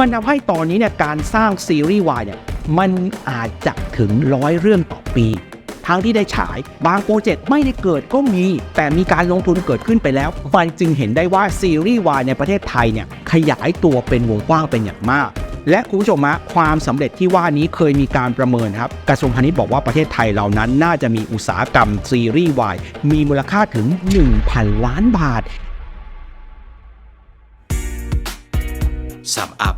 มันทำให้ตอนนี้เนี่ยการสร้างซีรีส์วายเนี่ยมันอาจจะถึงร้อยเรื่องต่อปีทั้งที่ได้ฉายบางโปรเจกต์ไม่ได้เกิดก็มี แต่มีการลงทุนเกิดขึ้นไปแล้ว มันจึงเห็นได้ว่าซีรีส์วายในประเทศไทยเนี่ยขยายตัวเป็นวงกว้างเป็นอย่างมาก และคุณผู้ชมฮะความสำเร็จที่ว่านี้เคยมีการประเมินครับ กระทรวงพาณิชย์บอกว่าประเทศไทยเรานั้น น่าจะมีอุตสาหกรรมซีรีส์วายมีมูลค่าถึง 1,000 ล้านบาทสัมอัพ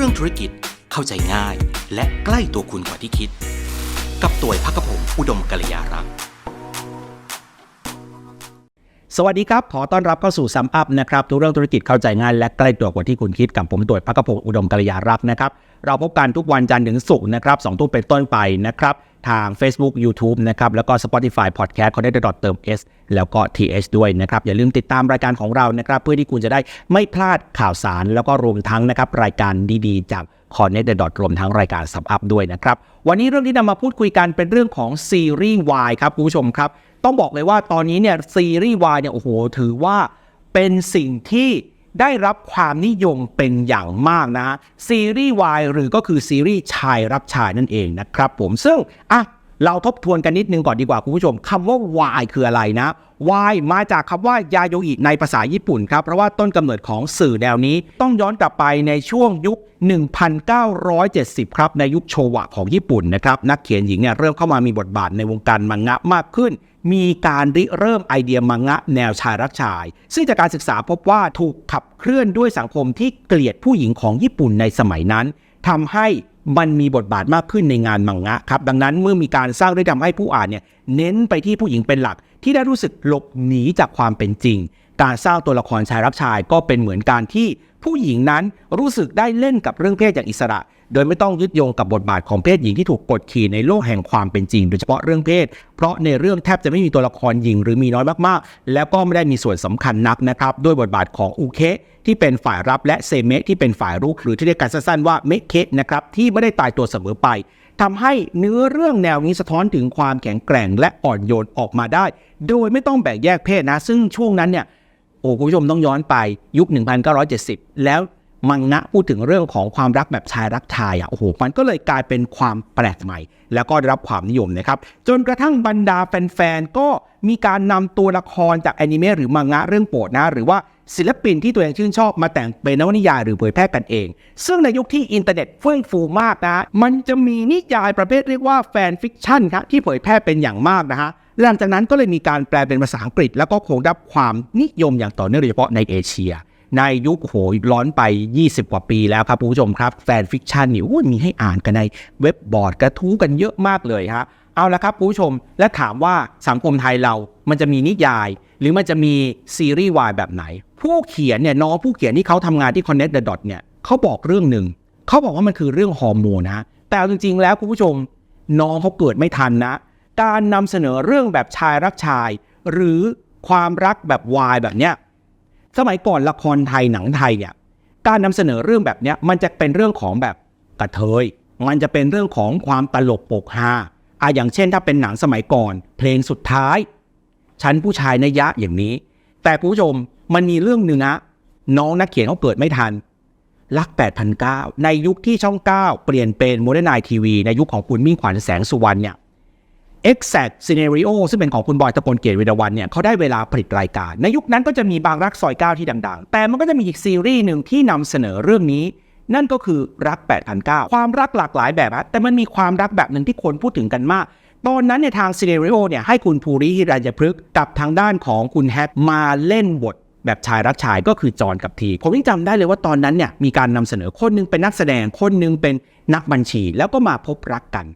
เรื่องธุรกิจเข้าใจง่าย และใกล้ตัวคุณกว่าที่คิด กับตัวพักพงศ์อุดมกัลยารักษ์ สวัสดีครับ ขอต้อนรับเข้าสู่ซัมอัพนะครับ ทุกเรื่องธุรกิจเข้าใจง่ายและใกล้ตัวกว่าที่คุณคิดกับผมตัวพักพงศ์อุดมกัลยารักษ์นะครับ เราพบกันทุกวันจันทร์ถึงศุกร์นะครับสองทุ่มเป็นต้นไปนะครับ ทาง Facebook YouTube นะครับ แล้วก็ Spotify Podcast เขาได้ดอเติม S แล้วก็ TH ด้วยนะครับ อย่าลืมติดตามรายการของเรานะครับ เพื่อที่คุณจะได้ไม่พลาดข่าวสาร แล้วก็รวมทั้งนะครับรายการดีๆ จาก c o n n e c t ดรวมทั้งรายการซับอัพด้วยนะครับวันนี้เรื่องที่นำมาพูดคุยกันเป็นเรื่องของซีรีส์วายครับคุณผู้ชมครับ ต้องบอกเลยว่าตอนนี้เนี่ยซีรีส์วายเนี่ยโอ้โหถือว่าเป็นสิ่งที่ได้รับความนิยมเป็นอย่างมากนะซีรีส์วายหรือก็คือซีรีส์ชายรับชายนั่นเองนะครับผมซึ่งอะเราทบทวนกันนิดนึงก่อนดีกว่าคุณผู้ชมคำว่าวายคืออะไรนะวายมาจากคำว่ายาโยอิในภาษาญี่ปุ่นครับ เพราะว่าต้นกำเนิดของสื่อแนวนี้ต้องย้อนกลับไปในช่วงยุค 1970 ครับ ในยุคโชวะของญี่ปุ่นนะครับ นักเขียนหญิงเนี่ยเริ่มเข้ามามีบทบาทในวงการมังงะมากขึ้นมีการริเริ่มไอเดียมังงะแนวชายรักชาย ซึ่งจากการศึกษาพบว่าถูกขับเคลื่อนด้วยสังคมที่เกลียดผู้หญิงของญี่ปุ่นในสมัยนั้นทำให้มันมีบทบาทมากขึ้นในงานมังงะครับ ดังนั้นเมื่อมีการสร้างได้ทำให้ผู้อ่านเนี่ยเน้นไปที่ผู้หญิงเป็นหลัก ที่ได้รู้สึกหลบหนีจากความเป็นจริง การสร้างตัวละครชายรักชายก็เป็นเหมือนการที่ผู้หญิงนั้นรู้สึกได้เล่นกับเรื่องเพศอย่างอิสระ โดยไม่ต้องยึดโยงกับบทบาทของเพศหญิงที่ถูกกดขี่ในโลกแห่งความเป็นจริง โดยเฉพาะเรื่องเพศ เพราะในเรื่องแทบจะไม่มีตัวละครหญิงหรือมีน้อยมากๆ แล้วก็ไม่ได้มีส่วนสำคัญนักนะครับด้วยบทบาทของอุเคที่เป็นฝ่ายรับและเซเมะที่เป็นฝ่ายรุกหรือที่เรียกกันสั้นๆว่าเมะเคนะครับที่ไม่ได้ตายตัวเสมอไปทำให้เนื้อเรื่องแนวนี้สะท้อนถึงความแข็งแกร่งและอ่อนโยนออกมาได้ โดยไม่ต้องแบ่งแยกเพศนะ ซึ่งช่วงนั้นเนี่ยโอ้คุณผู้ชมต้องย้อนไปยุค 1970 แล้ว มังงะพูดถึงเรื่องของความรักแบบชายรักชายอะโอ้โหมันก็เลยกลายเป็นความแปลกใหม่ แล้วก็ได้รับความนิยมนะครับ จนกระทั่งบรรดาแฟนๆ ก็มีการนำตัวละครจากแอนิเมะหรือมังงะเรื่องโปรดนะ หรือว่าศิลปินที่ตัวเองชื่นชอบมาแต่งเป็นนวนิยายหรือเผยแพร่กันเอง ซึ่งในยุคที่อินเทอร์เน็ตเฟื่องฟูมากนะ มันจะมีนิยายประเภทเรียกว่าแฟนฟิกชันครับที่เผยแพร่เป็นอย่างมากนะฮะหลังจากนั้นก็เลยมีการแปลเป็นภาษาอังกฤษ แล้วก็คงได้รับความนิยมอย่างต่อเนื่องโดยเฉพาะในเอเชีย ในยุคโหร้อนไป 20 กว่าปีแล้วครับคุณผู้ชมครับแฟนฟิกชันนี่ยมีให้อ่านกันในเว็บบอร์ดกระทู้กันเยอะมากเลยฮะเอาละครับคุณผู้ชมและถามว่าสังคมไทยเรามันจะมีนิยาย หรือมันจะมีซีรีส์วายแบบไหน ผู้เขียนเนี่ยน้องผู้เขียนที่เขาทำงานที่ Connect the Dot เนี่ยเขาบอกเรื่องหนึ่งเขาบอกว่ามันคือเรื่องฮอร์โมนนะแต่จริงๆแล้วคุณผู้ชมน้องเขาเกิดไม่ทันนะ การนำเสนอเรื่องแบบชายรักชาย หรือความรักแบบวายแบบเนี้ย สมัยก่อนละครไทยหนังไทยเนี่ยการนำเสนอเรื่องแบบเนี้ยมันจะเป็นเรื่องของแบบกระเทย มันจะเป็นเรื่องของความตลกปกฮาอะอย่างเช่นถ้าเป็นหนังสมัยก่อน เพลงสุดท้ายฉันผู้ชายนยะอย่างนี้ แต่คุณผู้ชมมันมีเรื่องหนึ่งนะน้องนักเขียนเขาเกิดไม่ทัน รัก 8,009 ในยุคที่ช่อง 9 เปลี่ยนเป็นโมเดิร์นไนทีวีในยุคของคุณมิ่งขวัญแสงสุวรรณเนี่ย Exact Scenario ซึ่งเป็นของคุณบอยตะกลเกียรติวิรวันเนี่ยเขาได้เวลาผลิตรายการ ในยุคนั้นก็จะมีบางรักซอยเก้าที่ดัง ๆ แต่มันก็จะมีอีกซีรีส์หนึ่งที่นำเสนอเรื่องนี้ นั่นก็คือรัก8,009ความรักหลากหลายแบบฮะแต่มันมีความรักแบบหนึ่งที่คนพูดถึงกันมาก ตอนนั้นเนี่ยทางซีเนริโอเนี่ยให้คุณภูริฮิรัญญพฤกษ์กับทางด้านของคุณแฮปมาเล่นบทแบบชายรักชายก็คือจอนกับที ผมยังจำได้เลยว่าตอนนั้นเนี่ยมีการนำเสนอคนหนึงเป็นนักแสดงคนหนึงเป็นนักบัญชี แล้วก็มาพบรักกัน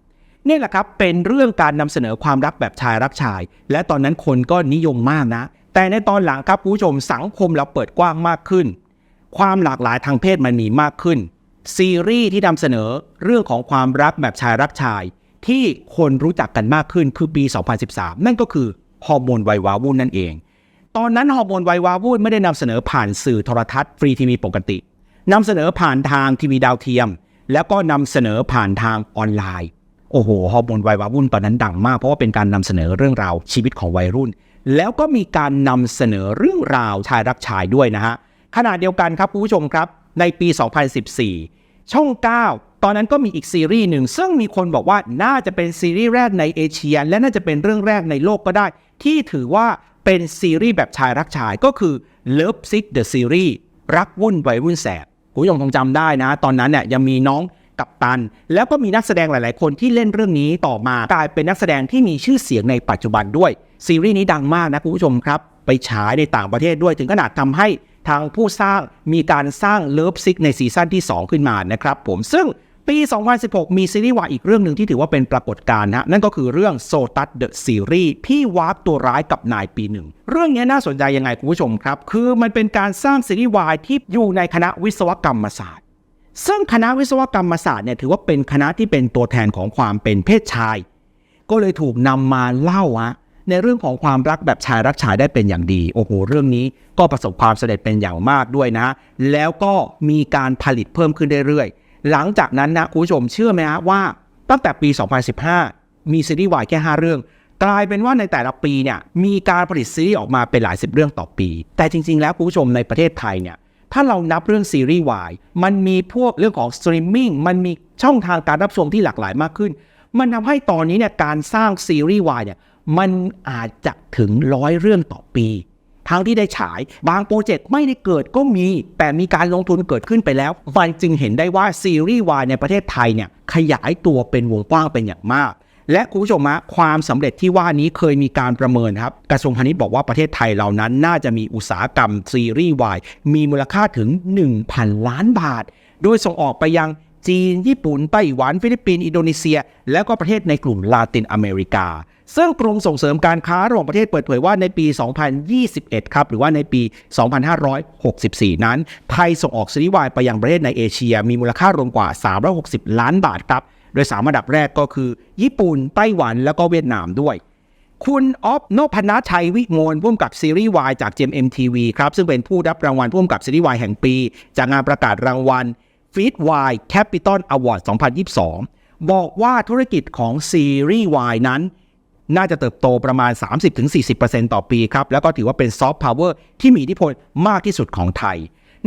นี่แหละครับเป็นเรื่องการนำเสนอความรักแบบชายรักชาย และตอนนั้นคนก็นิยมมากนะ แต่ในตอนหลังครับผู้ชมสังคมเราเปิดกว้างมากขึ้น ความหลากหลายทางเพศมันมีมากขึ้น ซีรีส์ที่นำเสนอเรื่องของความรักแบบชายรักชาย ที่คนรู้จักกันมากขึ้นคือปี 2013 นั่นก็คือฮอร์โมนไวยวาวุ่นนั่นเอง ตอนนั้นฮอร์โมนไวยวาวุ่นไม่ได้นำเสนอผ่านสื่อโทรทัศน์ฟรีทีวีปกตินำเสนอผ่านทางทีวีดาวเทียม แล้วก็นำเสนอผ่านทางออนไลน์ โอ้โหฮอร์โมนวัยวุ่นตอนนั้นดังมาก เพราะว่าเป็นการนำเสนอเรื่องราวชีวิตของวัยรุ่น แล้วก็มีการนำเสนอเรื่องราวชายรักชายด้วยนะฮะขณะเดียวกันครับคุณผู้ชมครับ ในปี 2014 ช่อง 9 ตอนนั้นก็มีอีกซีรีส์หนึ่ง ซึ่งมีคนบอกว่าน่าจะเป็นซีรีส์แรกในเอเชีย และน่าจะเป็นเรื่องแรกในโลกก็ได้ ที่ถือว่าเป็นซีรีส์แบบชายรักชายก็คือ Love Sick the Series รักวุ่นวัยรุ่นแสบคุณผู้ชมคงจำได้นะ ตอนนั้นเนี่ยยังมีน้อง กัปตัน แล้วก็มีนักแสดงหลาย ๆ คนที่เล่นเรื่องนี้ต่อมากลายเป็นนักแสดงที่มีชื่อเสียงในปัจจุบันด้วย ซีรีส์นี้ดังมากนะคุณผู้ชมครับ ไปฉายในต่างประเทศด้วยถึงขนาดทำให้ทางผู้สร้างมีการสร้างเลิฟซิกในซีซั่นที่ 2 ขึ้นมานะครับผมซึ่งปี 2016 มีซีรีส์วายอีกเรื่องหนึ่งที่ถือว่าเป็นปรากฏการณ์นะนั่นก็คือเรื่องโซตัสเดอะซีรีส์พี่วาร์ปตัวร้ายกับนายปีหนึ่ง เรื่องนี้น่าสนใจยังไงคุณผู้ชมครับ คือมันเป็นการสร้างซีรีส์วายที่อยู่ในคณะวิศวกรรมศาสตร์ ซึ่งคณะวิศวกรรมศาสตร์เนี่ยถือว่าเป็นคณะที่เป็นตัวแทนของความเป็นเพศชาย ก็เลยถูกนำมาเล่าอะในเรื่องของความรักแบบชายรักชายได้เป็นอย่างดี โอ้โห เรื่องนี้ก็ประสบความสำเร็จเป็นอย่างมากด้วยนะ แล้วก็มีการผลิตเพิ่มขึ้นเรื่อยๆ หลังจากนั้นนะคุณผู้ชมเชื่อไหมฮะว่าตั้งแต่ปี 2015 มีซีรีส์วายแค่ 5 เรื่อง กลายเป็นว่าในแต่ละปีเนี่ยมีการผลิตซีรีส์ออกมาเป็นหลายสิบเรื่องต่อปี แต่จริง ๆ แล้วคุณผู้ชมในประเทศไทยเนี่ย ถ้าเรานับเรื่องซีรีส์วายมันมีพวกเรื่องของสตรีมมิ่งมันมีช่องทางการรับชมที่หลากหลายมากขึ้น มันทำให้ตอนนี้เนี่ยการสร้างซีรีส์วายเนี่ยมันอาจจะถึงร้อยเรื่องต่อปี ทั้งที่ได้ฉายบางโปรเจกต์ไม่ได้เกิดก็มี แต่มีการลงทุนเกิดขึ้นไปแล้วมันจึงเห็นได้ว่าซีรีส์วายในประเทศไทยเนี่ยขยายตัวเป็นวงกว้างเป็นอย่างมาก และคุณผู้ชมฮะความสำเร็จที่ว่านี้เคยมีการประเมินครับ กระทรวงพาณิชย์บอกว่าประเทศไทยเหล่านั้น น่าจะมีอุตสาหกรรมซีรีส์วายมีมูลค่าถึง 1,000 ล้านบาท โดยส่งออกไปยังจีน ญี่ปุ่น ไต้หวัน ฟิลิปปินส์อินโดนีเซีย แล้วก็ประเทศในกลุ่มลาตินอเมริกา ซึ่งกรมส่งเสริมการค้าระหว่างประเทศเปิดเผยว่าในปี 2021 ครับ หรือว่าในปี 2564 นั้น ไทยส่งออกซีรีส์วายไปยังประเทศในเอเชีย มีมูลค่ารวมกว่า 360 ล้านบาทครับ โดยสามอันดับแรกก็คือ ญี่ปุ่น ไต้หวันแล้วก็เวียดนามด้วย คุณออฟโนพนัชชัยวิโงนผู้กำกับซีรีส์วายจาก GMMTV ครับ ซึ่งเป็นผู้รับรางวัลผู้กำกับซีรีส์วายแห่งปี จากงานประกาศรางวัล Feed Y Capital Award 2022 บอกว่าธุรกิจของซีรีส์วายนั้น น่าจะเติบโตประมาณ 30-40%ต่อปีครับ แล้วก็ถือว่าเป็นซอฟต์พาวเวอร์ที่มีอิทธิพลมากที่สุดของไทย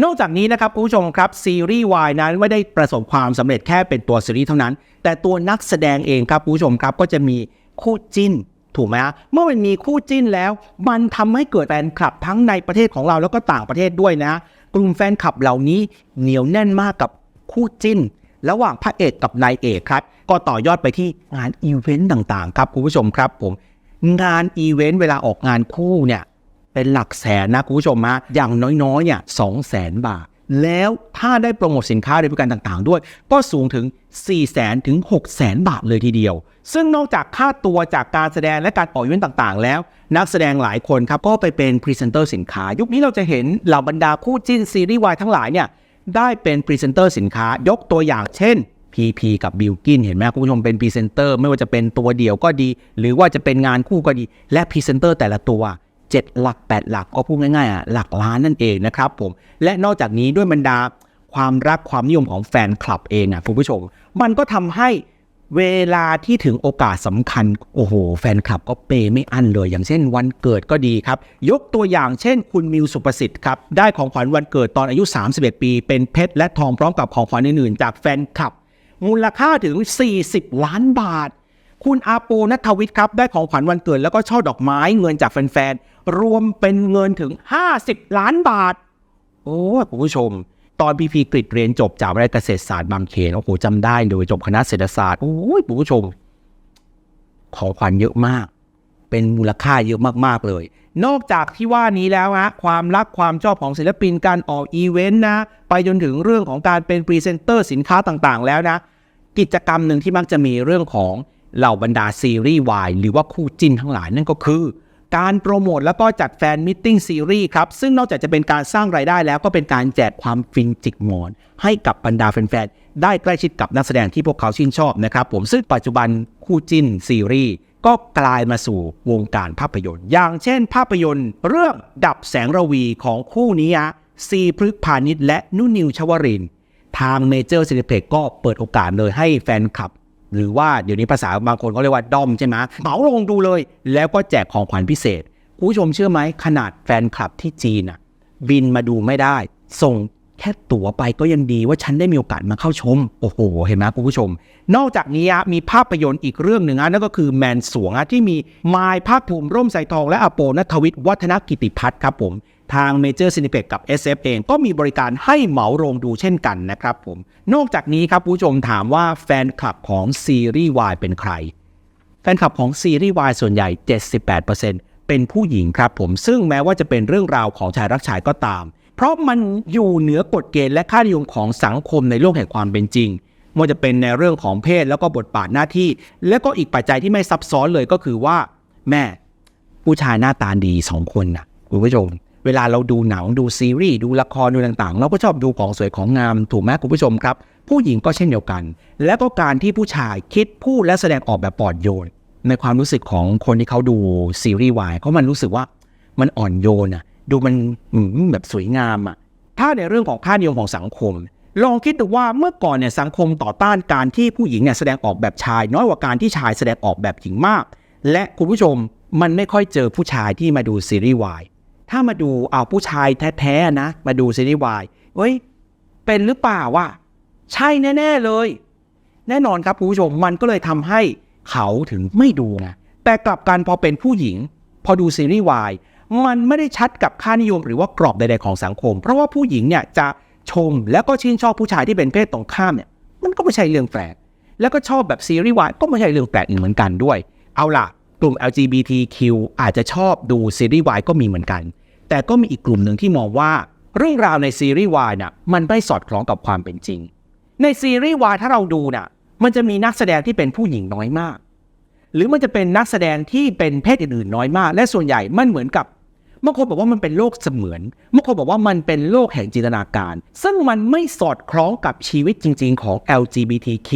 นอกจากนี้นะครับคุณผู้ชมครับซีรีส์วายนั้นไม่ได้ประสบความสำเร็จแค่เป็นตัวซีรีส์เท่านั้น แต่ตัวนักแสดงเองครับคุณผู้ชมครับก็จะมีคู่จิ้นถูกไหมฮะเมื่อมันมีคู่จิ้นแล้ว มันทำให้เกิดแฟนคลับทั้งในประเทศของเราแล้วก็ต่างประเทศด้วยนะ กลุ่มแฟนคลับเหล่านี้เหนียวแน่นมากกับคู่จิ้น ระหว่างพระเอกกับนายเอกครับ ก็ต่อยอดไปที่งานอีเวนต์ต่างๆ ครับคุณผู้ชมครับผมงานอีเวนต์เวลาออกงานคู่เนี่ย เป็นหลักแสนนะคุณผู้ชมฮะอย่างน้อยๆเนี่ยสองแสนบาท แล้วถ้าได้โปรโมทสินค้าหรือบริการต่างๆ ด้วย ก็สูงถึง 4 0 0แสนถึง6 0แสนบาทเลยทีเดียว ซึ่งนอกจากค่าตัวจากการแสดงและการออกอีเวนต์ต่างๆ แล้ว นักแสดงหลายคนครับก็ไปเป็นพรีเซนเตอร์สินค้า ยุคนี้เราจะเห็นเหล่าบรรดาคู่จิ้นซีรีส์วายทั้งหลายเนี่ยได้เป็นพรีเซนเตอร์สินค้ายกตัวอย่างเช่น PP กับบิลกินเห็นไหมคุณผู้ชมเป็นพรีเซนเตอร์ไม่ว่าจะเป็นตัวเดียวก็ดี หรือว่าจะเป็นงานคู่ก็ดี และพรีเซนเตอร์แต่ละตัว 7 หลัก 8 หลักก็พูดง่ายๆอะหลักล้านนั่นเองนะครับผมและนอกจากนี้ด้วยบรรดาความรักความนิยมของแฟนคลับเองอะคุณผู้ชม มันก็ทำให้เวลาที่ถึงโอกาสสำคัญ โอ้โห แฟนคลับก็เปย์ไม่อั้นเลย อย่างเช่นวันเกิดก็ดีครับ ยกตัวอย่างเช่น คุณมิวสุประสิทธิ์ครับได้ของขวัญวันเกิดตอนอายุ 31 ปี เป็นเพชรและทองพร้อมกับของขวัญอื่นๆ จากแฟนคลับ มูลค่าถึง 40 ล้านบาท คุณอาโปนัทวิทย์ครับ ได้ของขวัญวันเกิดแล้วก็ช่อดอกไม้เงินจากแฟนๆ รวมเป็นเงินถึง 50 ล้านบาท โอ้คุณผู้ชม ตอนพีพีกริดเรียนจบจากวิทยาลัยเกษตรศาสตร์บางเขนโอ้โหจำได้โดยจบคณะเศรษฐศาสตร์ โอ้ยคุณผู้ชม ของขวัญเยอะมาก เป็นมูลค่าเยอะมากๆเลย นอกจากที่ว่านี้แล้วฮะความรักความชอบของศิลปินการออกอีเวนต์นะ ไปจนถึงเรื่องของการเป็นพรีเซนเตอร์สินค้าต่างๆ แล้วนะ กิจกรรมหนึ่งที่มักจะมีเรื่องของ เหล่าบรรดาซีรีส์วายหรือว่าคู่จิ้นทั้งหลายนั่นก็คือ การโปรโมทแล้วก็จัดแฟนมิทติ้งซีรีส์ครับ ซึ่งนอกจากจะเป็นการสร้างรายได้แล้วก็เป็นการแจกความฟินจิกหมอน ให้กับบรรดาแฟนๆได้ใกล้ชิดกับนักแสดงที่พวกเขาชื่นชอบนะครับผมซึ่งปัจจุบันคู่จิ้นซีรีส์ก็กลายมาสู่วงการภาพยนตร์ อย่างเช่น ภาพยนตร์ เรื่องดับแสงระวีของคู่นี้ฮะซีพฤกพาณิชและนุ่นนิวชวรินทร์ทางเมเจอร์ซินิเพล็กก็เปิดโอกาสเลยให้แฟนคลับ หรือว่าเดี๋ยวนี้ภาษาบางคนเขาเรียกว่าดอมใช่ไหมเหมาลงดูเลย แล้วก็แจกของขวัญพิเศษ คุณผู้ชมเชื่อไหมขนาดแฟนคลับที่จีนอะบินมาดูไม่ได้ ส่ง แค่ตั๋วไปก็ยังดีว่าฉันได้มีโอกาสมาเข้าชม โอ้โห เห็นไหมคุณผู้ชม นอกจากนี้มีภาพยนตร์อีกเรื่องหนึ่งอะนั่นก็คือแมนสวงที่มีมายภาคภูมิร่มใส่ทองและอโปนัทวิทย์วัฒนกิติพัฒน์ครับผมทางเมเจอร์ซินิเ e กับ SF เองก็มีบริการให้เหมาโรงดูเช่นกันนะครับผม นอกจากนี้ครับผู้ชมถามว่าแฟนคลับของซีรีส์วายเป็นใคร แฟนคลับของซีรีส์วายส่วนใหญ่ 78%เป็นผู้หญิงครับผมซึ่งแม้ว่าจะเป็นเรื่องราวของชายรักชายก็ตาม เพราะมันอยู่เหนือกฎเกณฑ์และค่านิยมของสังคมในโลกแห่งความเป็นจริงไมันจะเป็นในเรื่องของเพศแล้วก็บทบาทหน้าที่ และก็อีกปัจจัยที่ไม่ซับซ้อนเลยก็คือว่า แม่ ผู้ชายหน้าตาดีสองคนนะคุณผู้ชม เวลาเราดูหนังดูซีรีส์ดูละครดูต่างๆ เราก็ชอบดูของสวยของงามถูกไหมคุณผู้ชมครับ ผู้หญิงก็เช่นเดียวกัน และก็การที่ผู้ชายคิดพูดและแสดงออกแบบปลอดโยนในความรู้สึกของคนที่เขาดูซีรีส์วายเขามันรู้สึกว่ามันอ่อนโยนอะ ดูมันแบบสวยงามอะถ้าในเรื่องของค่านิยมของสังคม ลองคิดดูว่าเมื่อก่อนเนี่ยสังคมต่อต้านการที่ผู้หญิงเนี่ยแสดงออกแบบชาย น้อยกว่าการที่ชายแสดงออกแบบหญิงมาก และคุณผู้ชมมันไม่ค่อยเจอผู้ชายที่มาดูซีรีส์วายถ้ามาดูเอาผู้ชายแท้ๆนะ มาดูซีรีส์วายเฮ้ยเป็นหรือเปล่าวะใช่แน่ๆเลย แน่นอนครับคุณผู้ชมมันก็เลยทำให้เขาถึงไม่ดูไงแต่กลับกันพอเป็นผู้หญิง พอดูซีรีส์วาย มันไม่ได้ชัดกับค่านิยมหรือว่ากรอบใดๆของสังคม เพราะว่าผู้หญิงเนี่ยจะชมแล้วก็ชื่นชอบผู้ชายที่เป็นเพศตรงข้ามเนี่ยมันก็ไม่ใช่เรื่องแปลกแล้วก็ชอบแบบซีรีส์วายก็ไม่ใช่เรื่องแปลกอีกเหมือนกันด้วย เอาล่ะ กลุ่ม LGBTQ อาจจะชอบดูซีรีส์วายก็มีเหมือนกัน แต่ก็มีอีกกลุ่มหนึ่งที่มองว่า เรื่องราวในซีรีส์วายน่ะมันไม่สอดคล้องกับความเป็นจริง ในซีรีส์วายถ้าเราดูน่ะมันจะมีนักแสดงที่เป็นผู้หญิงน้อยมาก หรือมันจะเป็นนักแสดงที่เป็นเพศอื่นๆน้อยมาก และส่วนใหญ่มันเหมือนกับ บางคนบอกว่ามันเป็นโลกเสมือนบางคนบอกว่ามันเป็นโลกแห่งจินตนาการ ซึ่งมันไม่สอดคล้องกับชีวิตจริง ๆ ของ LGBTQ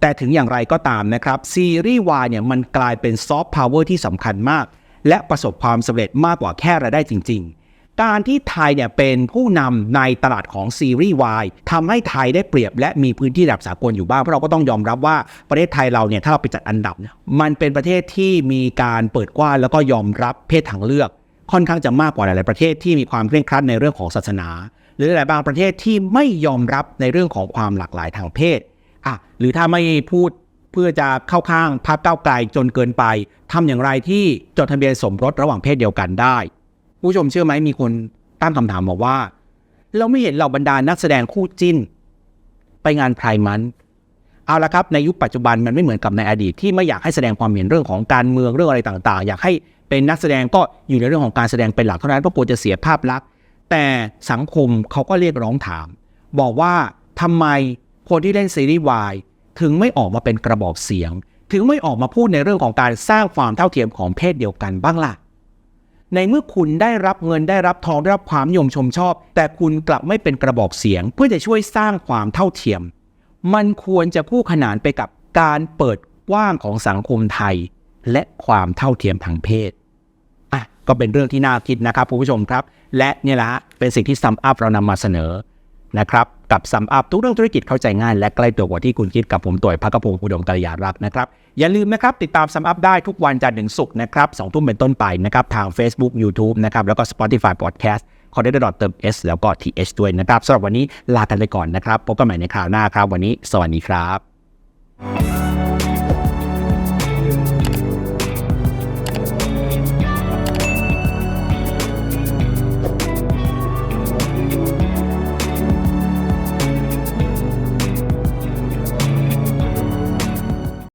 แต่ถึงอย่างไรก็ตามนะครับ ซีรีส์วายเนี่ยมันกลายเป็นซอฟต์พาวเวอร์ที่สำคัญมาก และประสบความสำเร็จมากกว่าแค่รายได้จริง ๆ การที่ไทยเนี่ยเป็นผู้นำในตลาดของซีรีส์วายทำให้ไทยได้เปรียบและมีพื้นที่ระดับสากลอยู่บ้าง เพราะเราก็ต้องยอมรับว่าประเทศไทยเราเนี่ยถ้าเราไปจัดอันดับเนี่ยมันเป็นประเทศที่มีการเปิดกว้างแล้วก็ยอมรับเพศทางเลือก ค่อนข้างจะมากกว่าหลาย ๆ ประเทศที่มีความเคร่งครัดในเรื่องของศาสนา หรือหลายบางประเทศที่ไม่ยอมรับในเรื่องของความหลากหลายทางเพศอะหรือถ้าไม่พูดเพื่อจะเข้าข้างพรรคก้าวไกลจนเกินไปทำอย่างไรที่จดทะเบียนสมรสระหว่างเพศเดียวกันได้ ผู้ชมเชื่อไหมมีคนตั้งคำถามบอกว่า เราไม่เห็นเหล่าบรรดานักแสดงคู่จิ้น ไปงานไพร์มัน เอาละครับในยุคปัจจุบันมันไม่เหมือนกับในอดีตที่ไม่อยากให้แสดงความเห็นเรื่องของการเมืองเรื่องอะไรต่างๆ อยากให้เป็นนักแสดงก็อยู่ในเรื่องของการแสดงเป็นหลักเท่านั้นเพราะกลัวจะเสียภาพลักษณ์แต่สังคมเขาก็เรียกร้องถาม บอกว่าทำไมคนที่เล่นซีรีส์วายถึงไม่ออกมาเป็นกระบอกเสียง ถึงไม่ออกมาพูดในเรื่องของการสร้างความเท่าเทียมของเพศเดียวกันบ้างล่ะในเมื่อคุณได้รับเงินได้รับทองได้รับความนิยมชมชอบ แต่คุณกลับไม่เป็นกระบอกเสียง เพื่อจะช่วยสร้างความเท่าเทียม มันควรจะคู่ขนานไปกับการเปิดกว้างของสังคมไทย และความเท่าเทียมทางเพศอะก็เป็นเรื่องที่น่าคิดนะครับคุณผู้ชมครับ และเนี่ยแหละเป็นสิ่งที่ซัมอัพเรานำมาเสนอนะครับกับซัมอัพทุกเรื่องธุรกิจเข้าใจง่ายและใกล้ตัวกว่าที่คุณคิดกับผมต่อยพักกระพงศ์อุดมกัลยารักษ์นะครับ อย่าลืมนะครับติดตามซัมอัพได้ทุกวันจันทร์ถึงศุกร์นะครับสองทุ่มเป็นต้นไปนะครับทาง Facebook YouTube นะครับแล้วก็ Spotify Podcast c o r d e t t e m s แล้วก็ th ด้วยนะครับสำหรับวันนี้ลากันไปก่อนนะครับพบกันใหม่ในคราวหน้าครับ วันนี้สวัสดีครับ